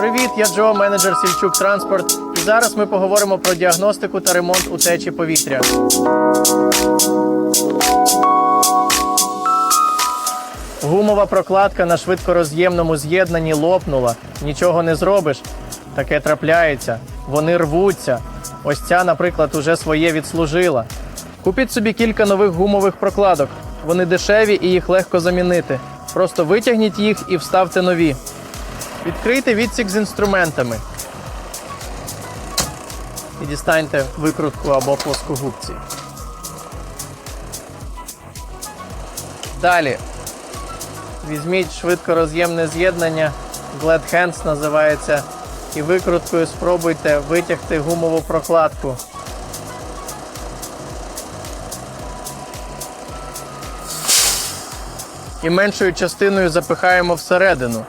Привіт, я Джо, менеджер Сільчук Транспорт. І зараз ми поговоримо про діагностику та ремонт утечі повітря. Гумова прокладка на швидкороз'ємному з'єднанні лопнула. Нічого не зробиш. Таке трапляється. Вони рвуться. Ось ця, наприклад, уже своє відслужила. Купіть собі кілька нових гумових прокладок. Вони дешеві і їх легко замінити. Просто витягніть їх і вставте нові. Відкрийте відсік з інструментами. І дістаньте викрутку або плоскогубці. Далі. Візьміть швидкороз'ємне з'єднання, Glad Hands називається, і викруткою спробуйте витягти гумову прокладку. І меншою частиною запихаємо всередину.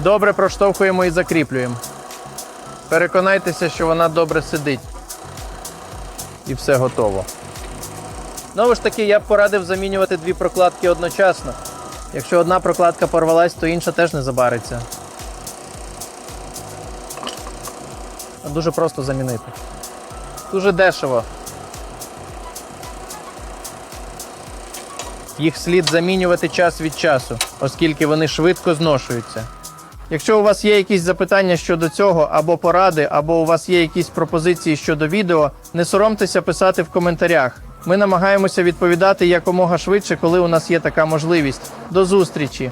Добре проштовхуємо і закріплюємо. Переконайтеся, що вона добре сидить. І все готово. Знову ж таки, я б порадив замінювати дві прокладки одночасно. Якщо одна прокладка порвалась, то інша теж не забариться. Дуже просто замінити. Дуже дешево. Їх слід замінювати час від часу, оскільки вони швидко зношуються. Якщо у вас є якісь запитання щодо цього, або поради, або у вас є якісь пропозиції щодо відео, не соромтеся писати в коментарях. Ми намагаємося відповідати якомога швидше, коли у нас є така можливість. До зустрічі!